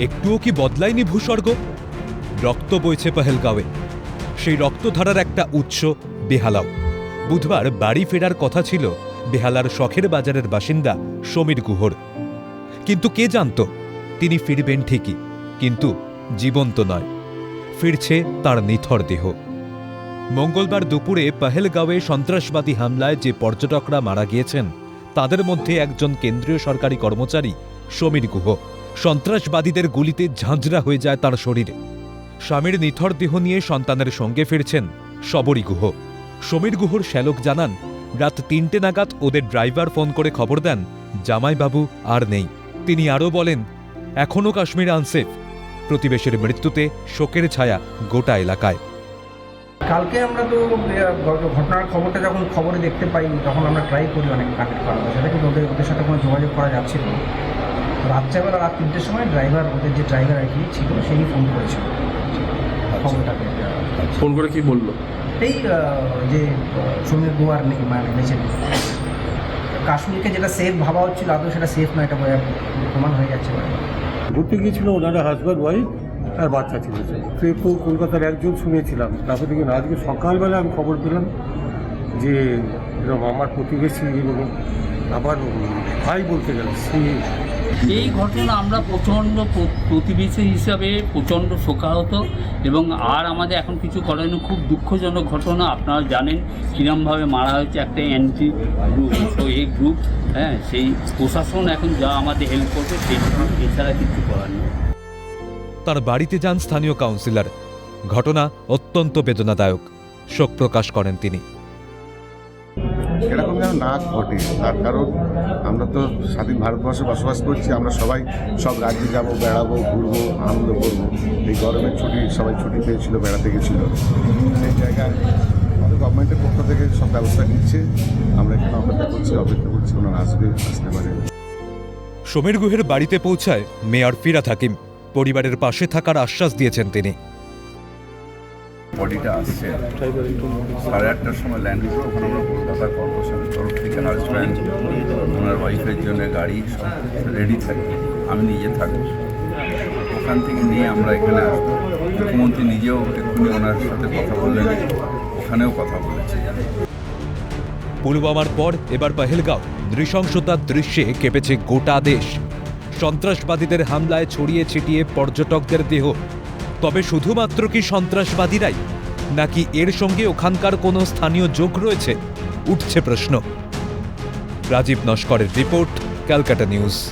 একটুও কি বদলায়নি ভূস্বর্গ? রক্ত বইছে পহেলগাঁওয়ে। সেই রক্তধারার একটা উৎস বেহালাও। বুধবার বাড়ি ফেরার কথা ছিল বেহালার শখের বাজারের বাসিন্দা সমীর গুহর। কিন্তু কে জানত, তিনি ফিরবেন ঠিকই, কিন্তু জীবন্ত নয়। ফিরছে তার নিথর দেহ। মঙ্গলবার দুপুরে পহেলগাঁওয়ে সন্ত্রাসবাদী হামলায় যে পর্যটকরা মারা গিয়েছেন, তাদের মধ্যে একজন কেন্দ্রীয় সরকারি কর্মচারী সমীর গুহ। সন্ত্রাসবাদীদের গুলিতে ঝাঁঝরা হয়ে যায় তার শরীরে। স্বামীর নিথর দেহ নিয়ে সন্তানের সঙ্গে ফিরছেন শবরী গুহ। সমীর গুহর শ্যালক জানান, রাত তিনটে নাগাদ ওদের ড্রাইভার ফোন করে খবর দেন, জামাইবাবু আর নেই। তিনি আরও বলেন এখনও কাশ্মীর আনসেফ। প্রতিবেশের মৃত্যুতে শোকের ছায়া গোটা এলাকায়। কালকে আমরা তো ঘটনার খবরটা যখন খবরে দেখতে পাই তখন আমরা ট্রাই করি অনেক কানেক্ট করার। সেটা কিন্তু ওদের ওদের সাথে কোনো যোগাযোগ করা যাচ্ছিল? রাত্রেবেলা রাত তিনটের সময় ড্রাইভার ওদের যে ড্রাইভার আর কি ছিল সেই ফোন করেছিল। খবরটাকে ফোন করে কি বলল? এই যে সমীর গোয়ার নেই মানে বেঁচে নেই। কাশ্মীরকে যেটা সেফ ভাবা হচ্ছিল আদৌ সেটা সেফ না এটা বোঝা প্রমাণ হয়ে যাচ্ছে ঘুরতে গিয়েছিল ওনারা হাজব্যান্ড ওয়াইফ আর বাচ্চা ছিল সে। তো কলকাতার একজন শুনেছিলাম। তারপর দেখি আজকে সকালবেলা আমি খবর পেলাম যে এরকম আমার প্রতিবেশী এবং আবার ভাই বলতে গেলে সে এই ঘটনা আমরা প্রচণ্ড প্রতিবেশী হিসাবে প্রচণ্ড শোকাহত এবং আর আমাদের এখন কিছু করেনি খুব দুঃখজনক ঘটনা, আপনারা জানেন কীরমভাবে মারা হয়েছে একটা অ্যান্টি গ্রুপ তো এই গ্রুপ হ্যাঁ সেই প্রশাসন এখন যা আমাদের হেল্প করবে, সেই এছাড়া কিছু করার নেই। তার বাড়িতে যান স্থানীয় কাউন্সিলর ঘটনা অত্যন্ত বেদনাদায়ক, শোক প্রকাশ করেন তিনি। না ঘটে। তার কারণ আমরা তো স্বাধীন ভারতবর্ষে বসবাস করছি, আমরা সবাই সব রাজ্যে যাব, বেড়াবো, ঘুরবো, আনন্দ করব। এই গরমের ছুটি, সবাই ছুটি পেয়েছিল, বেড়াতে গেছিল। সেই জায়গায় আমাদের গভর্নমেন্টের পক্ষ থেকে সব ব্যবস্থা নিচ্ছে। আমরা এখানে অপেক্ষা করছি অপেক্ষা করছি, ওনারা আসবে, আসতে পারে। সমীর গুহের বাড়িতে পৌঁছায় মেয়র ফিরাত হাকিম। পরিবারের পাশে থাকার আশ্বাস দিয়েছেন তিনি। বডিটা আসছে। সাড়ে আটটার সময় ল্যান্ড করব ওখানে আমরা কলকাতা কর্পোরেশনের তরফ থেকে হাজব্যান্ড ওনার ওয়াইফের জন্য গাড়ি সব রেডি থাকে। আমি নিজে থাকব। ওখান থেকে নিয়ে আমরা এখানে আসব। মুখ্যমন্ত্রী নিজেও এক্ষুনি ওনার সাথে কথা বললেন। ওখানেও কথা বলেছে। পুলওয়ামার পর এবার পহেলগাঁও। নৃশংসতার দৃশ্যে কেঁপেছে গোটা দেশ। সন্ত্রাসবাদীদের হামলায় ছড়িয়ে ছিটিয়ে পর্যটকদের দেহ। তবে শুধুমাত্র কি সন্ত্রাসবাদীরাই? নাকি এর সঙ্গে ওখানকার কোনো স্থানীয় যোগ রয়েছে? উঠছে প্রশ্ন। রাজীব নস্করের রিপোর্ট, ক্যালকাটা নিউজ।